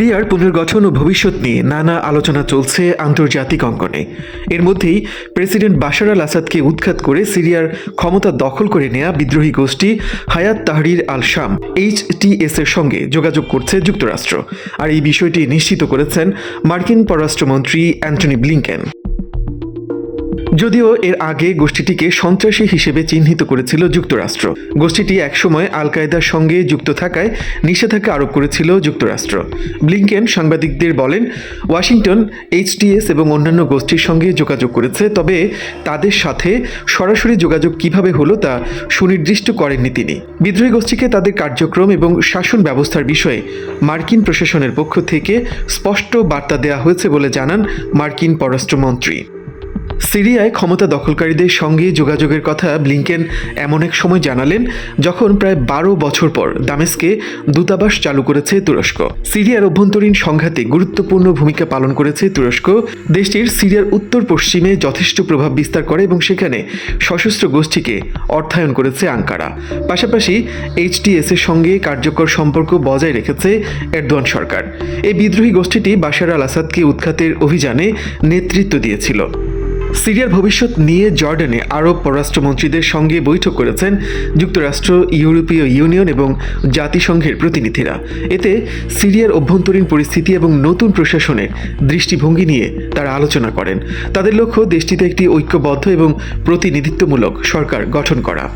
সিরিয়ার পুনর্গঠন ও ভবিষ্যৎ নিয়ে নানা আলোচনা চলছে আন্তর্জাতিক অঙ্গনে। এর মধ্যেই প্রেসিডেন্ট বাশার আল আসাদকে উৎখাত করে সিরিয়ার ক্ষমতা দখল করে নেয়া বিদ্রোহী গোষ্ঠী হায়াত তাহরির আল শাম এইচটিএস এর সঙ্গে যোগাযোগ করছে যুক্তরাষ্ট্র। আর এই বিষয়টি নিশ্চিত করেছেন মার্কিন পররাষ্ট্রমন্ত্রী অ্যান্টনি ব্লিংকেন। যদিও এর আগে গোষ্ঠীটিকে সন্ত্রাসী হিসেবে চিহ্নিত করেছিল যুক্তরাষ্ট্র। গোষ্ঠীটি একসময় আল কায়দার সঙ্গে যুক্ত থাকায় নিষেধাজ্ঞা আরোপ করেছিল যুক্তরাষ্ট্র। ব্লিংকেন সাংবাদিকদের বলেন, ওয়াশিংটন এইচটিএস এবং অন্যান্য গোষ্ঠীর সঙ্গে যোগাযোগ করেছে, তবে তাদের সাথে সরাসরি যোগাযোগ কীভাবে হলো তা সুনির্দিষ্ট করেননি তিনি। বিদ্রোহী গোষ্ঠীকে তাদের কার্যক্রম এবং শাসন ব্যবস্থার বিষয়ে মার্কিন প্রশাসনের পক্ষ থেকে স্পষ্ট বার্তা দেওয়া হয়েছে বলে জানান মার্কিন পররাষ্ট্রমন্ত্রী। সিরিয়ায় ক্ষমতা দখলকারীদের সঙ্গে যোগাযোগের কথা ব্লিংকেন এমন এক সময় জানালেন, যখন প্রায় বারো বছর পর দামেস্কে দূতাবাস চালু করেছে তুরস্ক। সিরিয়ার অভ্যন্তরীণ সংঘাতে গুরুত্বপূর্ণ ভূমিকা পালন করেছে তুরস্ক। দেশটির সিরিয়ার উত্তর পশ্চিমে যথেষ্ট প্রভাব বিস্তার করে এবং সেখানে সশস্ত্র গোষ্ঠীকে অর্থায়ন করেছে আঙ্কারা। পাশাপাশি এইচটিএস এর সঙ্গে কার্যকর সম্পর্ক বজায় রেখেছে এরদোয়ান সরকার। এই বিদ্রোহী গোষ্ঠীটি বাশার আল আসাদকে উৎখাতের অভিযানে নেতৃত্ব দিয়েছিল। সিরিয়ার ভবিষ্যৎ নিয়ে জর্ডানে আরব পররাষ্ট্রমন্ত্রীদের সঙ্গে বৈঠক করেছেন যুক্তরাষ্ট্র, ইউরোপীয় ইউনিয়ন এবং জাতিসংঘের প্রতিনিধিরা। এতে সিরিয়ার অভ্যন্তরীণ পরিস্থিতি এবং নতুন প্রশাসনের দৃষ্টিভঙ্গি নিয়ে তারা আলোচনা করেন। তাদের লক্ষ্য দেশটিতে একটি ঐক্যবদ্ধ এবং প্রতিনিধিত্বমূলক সরকার গঠন করা।